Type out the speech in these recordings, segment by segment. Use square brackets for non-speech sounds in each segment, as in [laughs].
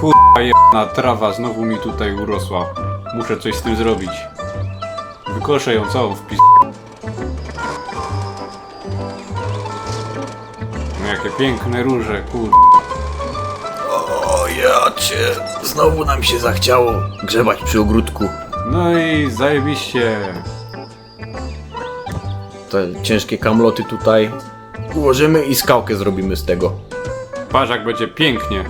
Kurwa jedna trawa znowu mi tutaj urosła. Muszę coś z tym zrobić. Wykoszę ją całą w pis... No jakie piękne róże, kur... O ja cię, znowu nam się zachciało grzebać przy ogródku. No i zajebiście. Te ciężkie kamloty tutaj ułożymy i skałkę zrobimy z tego. Patrz jak będzie pięknie.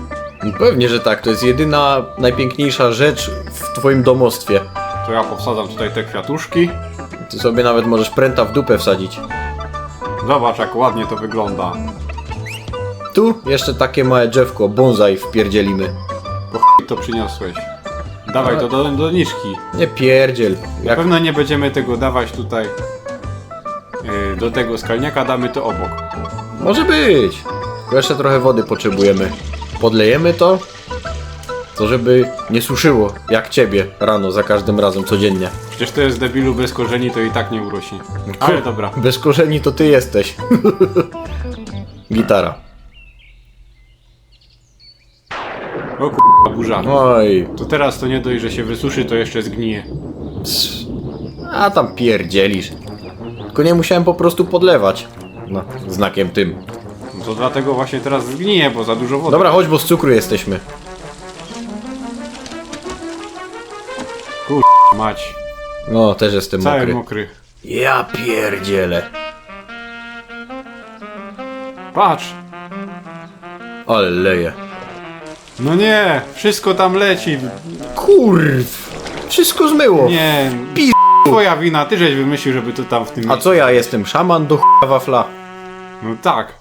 Pewnie, że tak, to jest jedyna, najpiękniejsza rzecz w twoim domostwie. To ja powsadzam tutaj te kwiatuszki. Ty sobie nawet możesz pręta w dupę wsadzić. Zobacz jak ładnie to wygląda. Tu jeszcze takie małe drzewko, bonsai wpierdzielimy. Po chuj to przyniosłeś. Dawaj to do doniczki. Nie pierdziel. Na Jak pewno nie będziemy tego dawać tutaj yy, do tego skalniaka, damy to obok. Może być. Tylko jeszcze trochę wody potrzebujemy. Podlejemy to, to żeby nie suszyło, jak ciebie rano za każdym razem codziennie. Przecież to jest debilu bez korzeni, to i tak nie urośnie. Ale dobra. Bez korzeni to ty jesteś. [laughs] Gitara. O kurwa burza. Oj. To teraz to nie dość, że się wysuszy, to jeszcze zgnije. ps. A tam pierdzielisz. Tylko nie musiałem po prostu podlewać. No, znakiem tym. No to dlatego właśnie teraz zgnije, bo za dużo wody. Dobra, chodź, bo z cukru jesteśmy. Mać. No, też jestem Cały mokry. mokry. Ja pierdzielę. Patrz! Ale leje. No nie! Wszystko tam leci. Kurw. Wszystko zmyło. Nie. Pi- Twoja wina, ty żeś wymyślił, żeby to tam w tym A co ja jestem? Szaman do ch**a wafla. No tak.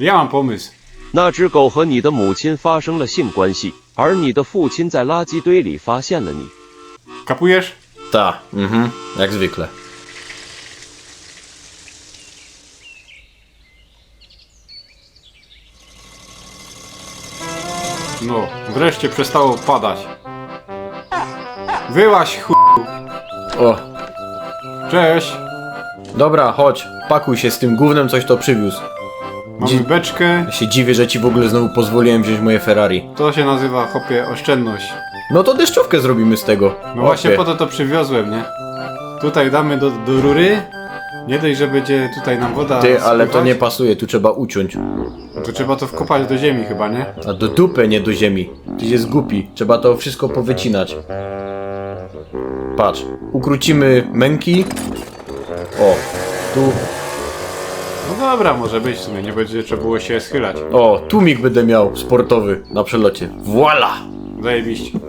Ja mam pomysł. 那只狗和你的母亲发生了性关系，而你的父亲在垃圾堆里发现了你。 Kapujesz? Ta, mhm, jak zwykle. No, wreszcie przestało padać. Wyłaś ch... O, Cześć! dobra, chodź, pakuj się z tym gównem, coś to przywiózł. Mamy Dzi- beczkę. Ja się dziwię, że ci w ogóle znowu pozwoliłem wziąć moje Ferrari. To się nazywa, hopie, oszczędność. No to deszczówkę zrobimy z tego. No właśnie po to to przywiozłem, nie? Tutaj damy do, do rury. Nie dość, że będzie tutaj nam woda Ty, ale to spływać, nie pasuje, tu trzeba uciąć. To trzeba to wkopać do ziemi chyba, nie? A do dupy, nie do ziemi. Ty jest głupi, trzeba to wszystko powycinać. Patrz, ukrócimy męki. O, tu, No dobra, może być w sumie, nie będzie trzeba było się schylać. o, tłumik będę miał sportowy na przelocie. Voila! Zajebiście.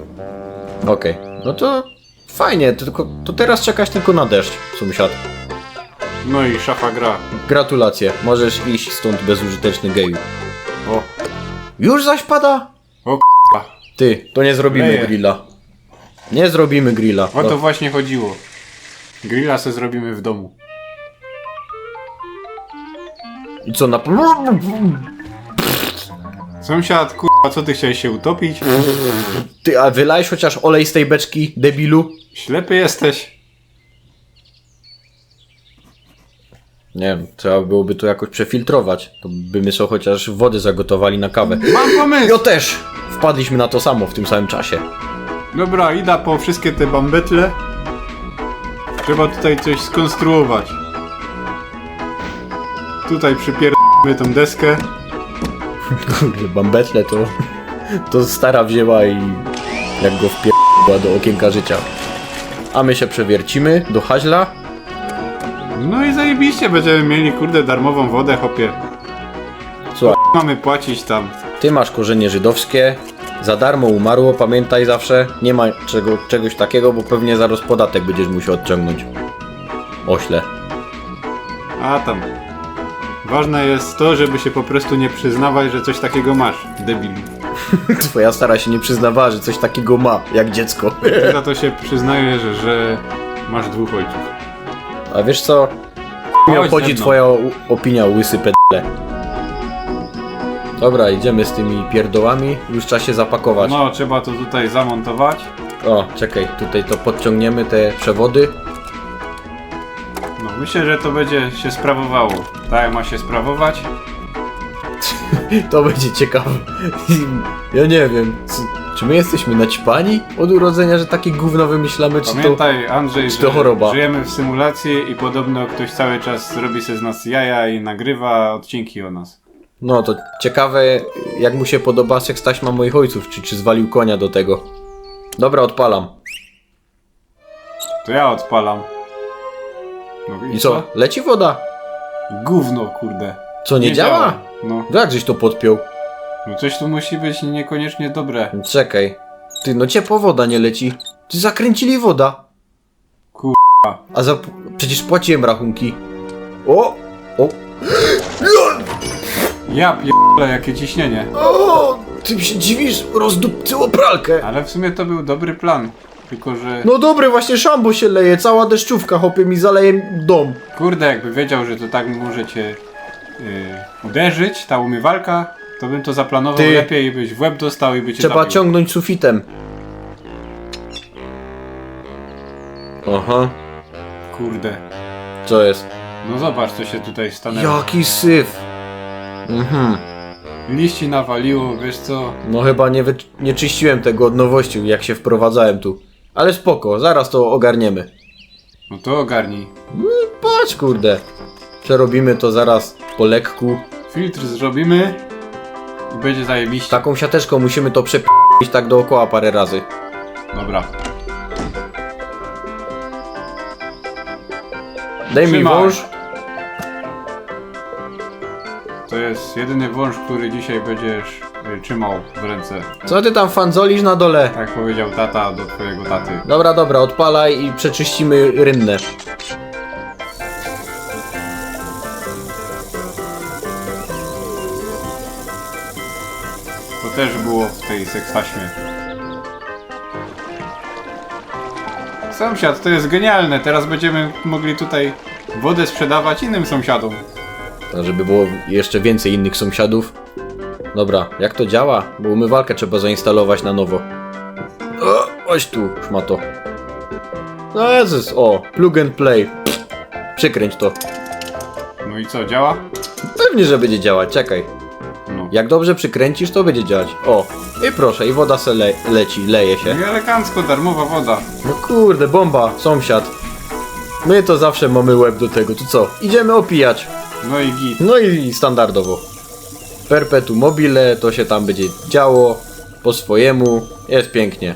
Okej, no to fajnie, to, tylko, to teraz czekać tylko na deszcz, sąsiad. No i szafa gra. Gratulacje, możesz iść stąd bezużyteczny geju. O, Już zaś pada? o k***a. Ty, to nie zrobimy Leje. grilla. Nie zrobimy grilla. O to No, właśnie chodziło. Grilla se zrobimy w domu. I co na... Sąsiad, kurwa, co ty chciałeś się utopić? Ty, a wylałeś chociaż olej z tej beczki, debilu? Ślepy jesteś? Nie wiem, trzeba byłoby to jakoś przefiltrować. To by my sobie chociaż wody zagotowali na kawę. Mam Ja pomysł! też! Wpadliśmy na to samo w tym samym czasie. Dobra, idę po wszystkie te bambetle. Trzeba tutaj coś skonstruować. Tutaj przypierdolimy tą deskę. Kurde, bambetle to... To stara wzięła i... Jak go wpierdła do okienka życia. A my się przewiercimy do haźla. No i zajebiście, będziemy mieli kurde darmową wodę, hopie. Słuchaj, Mamy płacić tam. ty masz korzenie żydowskie. Za darmo umarło, pamiętaj zawsze. Nie ma czego, czegoś takiego, bo pewnie zaraz podatek będziesz musiał odciągnąć. Ośle. A tam. Ważne jest to, żeby się po prostu nie przyznawać, że coś takiego masz, debilu. [laughs] Twoja stara się nie przyznawała, że coś takiego ma, jak dziecko. Ty za [laughs] to się przyznajesz, że masz dwóch ojców. A wiesz co? Mi Chodź obchodzi ze mną. twoja u- opinia, łysy pedle. Dobra, idziemy z tymi pierdołami. Już trzeba się zapakować. No, trzeba to tutaj zamontować. O, czekaj, tutaj to podciągniemy, te przewody. Myślę, że to będzie się sprawowało. Tak jak ma się sprawować. [laughs] To będzie ciekawe. [laughs] Ja nie wiem, czy, czy my jesteśmy naćpani od urodzenia, że takie gówno wymyślamy, czy to... Pamiętaj, Andrzej, czy to że choroba? żyjemy w symulacji i podobno ktoś cały czas robi sobie z nas jaja i nagrywa odcinki o nas. No to ciekawe, jak mu się podoba seks taśma moich ojców, czy, czy zwalił konia do tego. Dobra, odpalam. To ja odpalam. No I co? Leci woda? Gówno, kurde. Co, nie, działa? No. Jak żeś to podpiął? no coś tu musi być niekoniecznie dobre. Czekaj. Ty, no ciepła woda nie leci. Ty zakręcili woda. Kurwa. A za... Przecież płaciłem rachunki. O! O! Ja pierdolę, jakie ciśnienie. O! Ty się dziwisz, rozdupcyło pralkę. Ale w sumie to był dobry plan. Tylko, że No dobry, właśnie szambo się leje, cała deszczówka hopie mi zaleje dom. kurde, jakby wiedział, że to tak możecie yy, uderzyć, ta umywalka, to bym to zaplanował Ty. lepiej i byś w łeb dostał i by cię Trzeba zabił. ciągnąć sufitem. Aha, Kurde. co jest? No zobacz, co się tutaj stanęło. Jaki syf. Mhm. Liści nawaliło, wiesz co? No chyba nie, wy... nie czyściłem tego od nowości, jak się wprowadzałem tu. Ale spoko, zaraz to ogarniemy. No to ogarnij. Patrz kurde. Przerobimy to zaraz po lekku. Filtr zrobimy i będzie zajebiście. Taką siateczką musimy to przepić tak dookoła parę razy. Dobra. Daj mi Trzymaj. wąż. To jest jedyny wąż, który dzisiaj będziesz trzymał w ręce. Co ty tam fanzolisz na dole? Tak powiedział tata do twojego taty. Dobra, dobra, odpalaj i przeczyścimy rynnę. To też było w tej sekstaśmie. Sąsiad, to jest genialne. Teraz będziemy mogli tutaj wodę sprzedawać innym sąsiadom. Tak, żeby było jeszcze więcej innych sąsiadów. Dobra, jak to działa? Bo umywalkę trzeba zainstalować na nowo. O, oś tu, szmato. No Jezus, o, plug and play. Przykręć to. No i co, działa? Pewnie, że będzie działać, czekaj. No. Jak dobrze przykręcisz, to będzie działać. O, i proszę, i woda se le leci, leje się. No i elegancko, darmowa woda. No kurde, bomba, sąsiad. My to zawsze mamy łeb do tego, to co? Idziemy opijać. No i git. No i standardowo. Perpetuum mobile, to się tam będzie działo po swojemu. Jest pięknie.